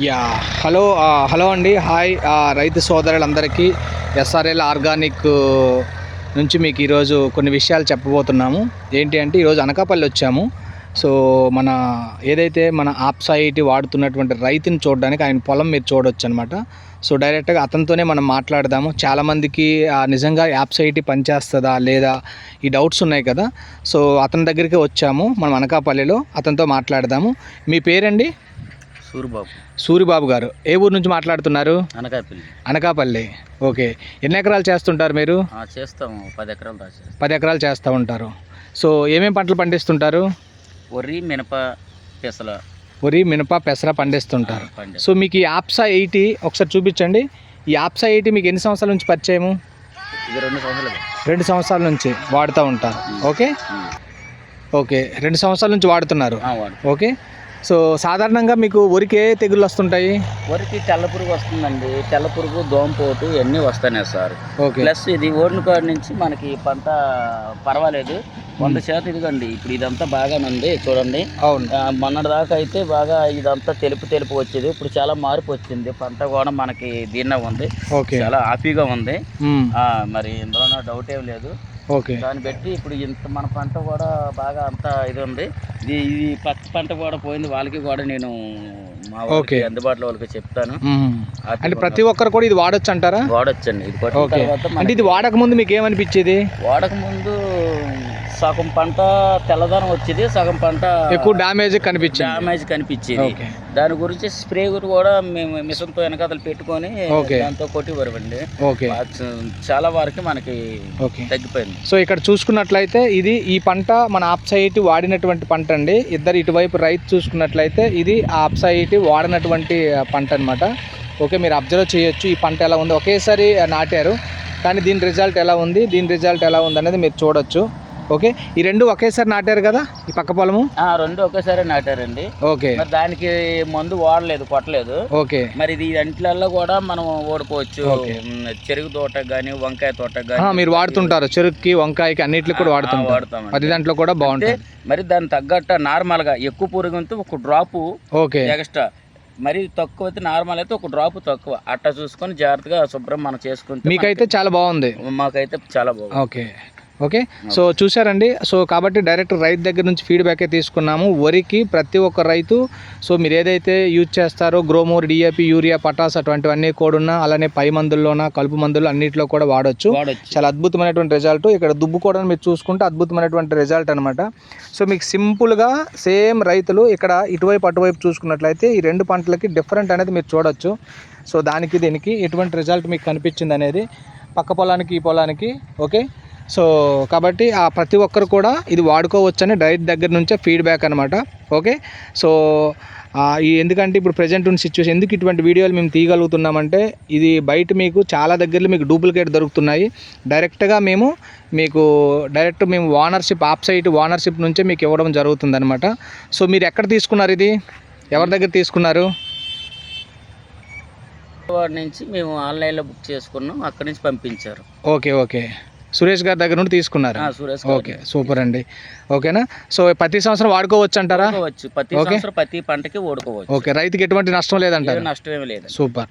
Yeah hello hello అండి. Hi రైతు సోదరులందరికీ ఎస్ఆర్ఎల్ ఆర్గానిక్ నుంచి మీకు ఈరోజు కొన్ని విషయాలు చెప్పబోతున్నాము. ఏంటి అంటే ఈరోజు అనకాపల్లి వచ్చాము. సో మన ఏదైతే మన ఆప్సాయిటీ వాడుతున్నటువంటి రైతుని చూడడానికి ఆయన పొలం మీరు చూడొచ్చు అనమాట సో డైరెక్ట్గా అతనితోనే మనం మాట్లాడదాము. చాలామందికి నిజంగా నిజంగా యాప్సైటీ పనిచేస్తుందా లేదా ఈ డౌట్స్ ఉన్నాయి కదా. సో అతని దగ్గరికి వచ్చాము. మనం అనకాపల్లిలో అతనితో మాట్లాడదాము. మీ పేరండి? సూరిబాబు. సూరిబాబు గారు. ఏ ఊరు నుంచి మాట్లాడుతున్నారు? అనకాపల్లి. అనకాపల్లి. ఓకే. ఎన్ని ఎకరాలు చేస్తుంటారు మీరు? చేస్తాము. పది ఎకరాలు పది ఎకరాలు చేస్తూ ఉంటారు. సో ఏమేమి పంటలు పండిస్తుంటారు? వరి మినప పెసల. వరి మినప పెసర పండిస్తుంటారు. పండి సో మీకు ఈ ఆప్సా ఎయిటీ ఒకసారి చూపించండి. ఈ ఆప్సా ఎయిటీ మీకు ఎన్ని సంవత్సరాల నుంచి పరిచయము? ఇది రెండు సంవత్సరాలు. రెండు సంవత్సరాల నుంచి వాడుతూ ఉంటారు. ఓకే? ఓకే. రెండు సంవత్సరాల నుంచి వాడుతున్నారు. వాడు ఓకే? సో సాధారణంగా మీకు వరికి ఏ తెగుళ్ళు వస్తుంటాయి? వరికి తెల్ల పురుగు వస్తుందండి. తెల్ల పురుగు దోమపోటు ఇవన్నీ వస్తాయి సార్. ఓకే. ప్లస్ ఇది ఓడిన కాడ నుంచి మనకి పంట పర్వాలేదు. వంద శాతం ఇదిగోండి. ఇప్పుడు ఇదంతా బాగానే ఉంది చూడండి. అవును. మొన్నటి దాకా అయితే బాగా ఇదంతా తెలుపు తెలుపు వచ్చేది. ఇప్పుడు చాలా మార్పు వచ్చింది. పంట కూడా మనకి దీన్నే ఉంది. చాలా హ్యాపీగా ఉంది. మరి ఇందులో డౌట్ ఏం లేదు. ఓకే. దాన్ని బట్టి ఇప్పుడు ఇంత మన పంట కూడా బాగా అంతా ఇది ఉంది. ఇది ఇది పక్క పంట కూడా పోయింది. వాళ్ళకి కూడా నేను మా ఓకే. అందుబాటులో వాళ్ళకి చెప్తాను. అంటే ప్రతి ఒక్కరు కూడా ఇది వాడొచ్చు అంటారా? వాడొచ్చండి. ఇది ఓకే. అంటే ఇది వాడక ముందు మీకు ఏమనిపించేది? వాడక ముందు సగం పంట తెల్లదనం వచ్చేది సగం పంట ఎక్కువ డ్యామేజ్ కనిపించింది. డ్యామేజ్ కనిపించేది. దాని గురించి స్ప్రే కూడా మేము మిషన్తో వెనకాతలు పెట్టుకొని. దాంతో కొట్టి వరవండి. ఓకే. చాలా వరకు మనకి తగ్గిపోయింది. సో ఇక్కడ చూసుకున్నట్లయితే ఇది ఈ పంట మన ఆప్సైటీ వాడినటువంటి పంట అండి. ఇద్దరు ఇటువైపు రైతు చూసుకున్నట్లయితే ఇది ఆప్సైటీ వాడినటువంటి పంట అనమాట ఓకే మీరు అబ్జర్వ్ చేయొచ్చు ఈ పంట ఎలా ఉంది. ఒకేసారి నాటారు కానీ దీని రిజల్ట్ ఎలా ఉంది దీని రిజల్ట్ ఎలా ఉంది అనేది మీరు చూడొచ్చు. ఓకే. ఈ రెండు ఒకేసారి నాటారు కదా? ఈ పక్క పొలము? ఆ, రెండు ఒకేసారి నాటారండి. ఓకే. మరి దానికి మందు వాడలేదు కొట్టలేదు. ఓకే. మరి ఇది అంట్లల్లో కూడా మనం ఓడుకోవచ్చు చెరుకు తోట కానీ వంకాయ తోట కానీ మీరు వాడుతుంటారు. చెరుకుకి వంకాయకి అన్నిటికి కూడా వాడుతుంటారు. వాడుతామండి. పది దాంట్లో కూడా బాగుంటుంది. మరి దాని తగ్గట్ట నార్మల్గా ఎక్కువ పురుగు ఉంటే ఒక డ్రాపు ఓకే. ఎక్స్ట్రా. మరి తక్కువ అయితే నార్మల్ అయితే ఒక డ్రాప్ తక్కువ. అట్టా చూసుకొని జాగ్రత్తగా శుభ్రం మనం చేసుకుంటే మీకైతే చాలా బాగుంది. మాకైతే చాలా బాగుంది. ఓకే. ఓకే? సో చూసారండి సో కాబట్టి డైరెక్ట్ రైతు దగ్గర నుంచి ఫీడ్బ్యాకే తీసుకున్నాము. వరికి ప్రతి ఒక్క రైతు సో మీరు ఏదైతే యూజ్ చేస్తారో గ్రోమోర్ డిఏపి యూరియా పటాస్ అటువంటివన్నీ కూడా ఉన్నా అలానే పై మందుల్లోన కలుపు మందులు అన్నింటిలో కూడా వాడొచ్చు. వాడొచ్చు. చాలా అద్భుతమైనటువంటి రిజల్ట్. ఇక్కడ దుబ్బు కూడా మీరు చూసుకుంటే అద్భుతమైనటువంటి రిజల్ట్ అనమాట సో మీకు సింపుల్గా సేమ్ రైతులు ఇక్కడ ఇటువైపు అటువైపు చూసుకున్నట్లయితే ఈ రెండు పంటలకి డిఫరెంట్ అనేది మీరు చూడొచ్చు. సో దానికి దీనికి ఎటువంటి రిజల్ట్ మీకు కనిపించింది అనేది పక్క పొలానికి ఈ పొలానికి ఓకే? సో కాబట్టి ఆ ప్రతి ఒక్కరు కూడా ఇది వాడుకోవచ్చని రైతు దగ్గర నుంచే ఫీడ్బ్యాక్ అనమాట ఓకే? సో ఈ ఎందుకంటే ఇప్పుడు ప్రజెంట్ ఉన్న సిచ్యువేషన్ ఎందుకు ఇటువంటి వీడియోలు మేము తీయగలుగుతున్నామంటే ఇది బయట మీకు చాలా దగ్గరలో మీకు డూప్లికేట్ దొరుకుతున్నాయి. డైరెక్ట్గా మేము మీకు డైరెక్ట్ మేము ఓనర్షిప్ ఆప్ సైట్ ఓనర్షిప్ నుంచే మీకు ఇవ్వడం జరుగుతుంది అనమాట సో మీరు ఎక్కడ తీసుకున్నారు ఇది? ఎవరి దగ్గర తీసుకున్నారు? నుంచి మేము ఆన్లైన్లో బుక్ చేసుకున్నాం. అక్కడి నుంచి పంపించారు. Okay okay. సురేష్ గారి దగ్గర నుండి తీసుకున్నారు? సురేష్ ఓకే సూపర్ అండి. ఓకేనా? సో ప్రతి సంవత్సరం వాడుకోవచ్చు అంటారా? ప్రతి. సంవత్సరం ప్రతి పంటకి ఓడుకోవచ్చు ఓకే రైతుకి ఎటువంటి నష్టం లేదంటారు? నష్టం ఏమి లేదు. సూపర్.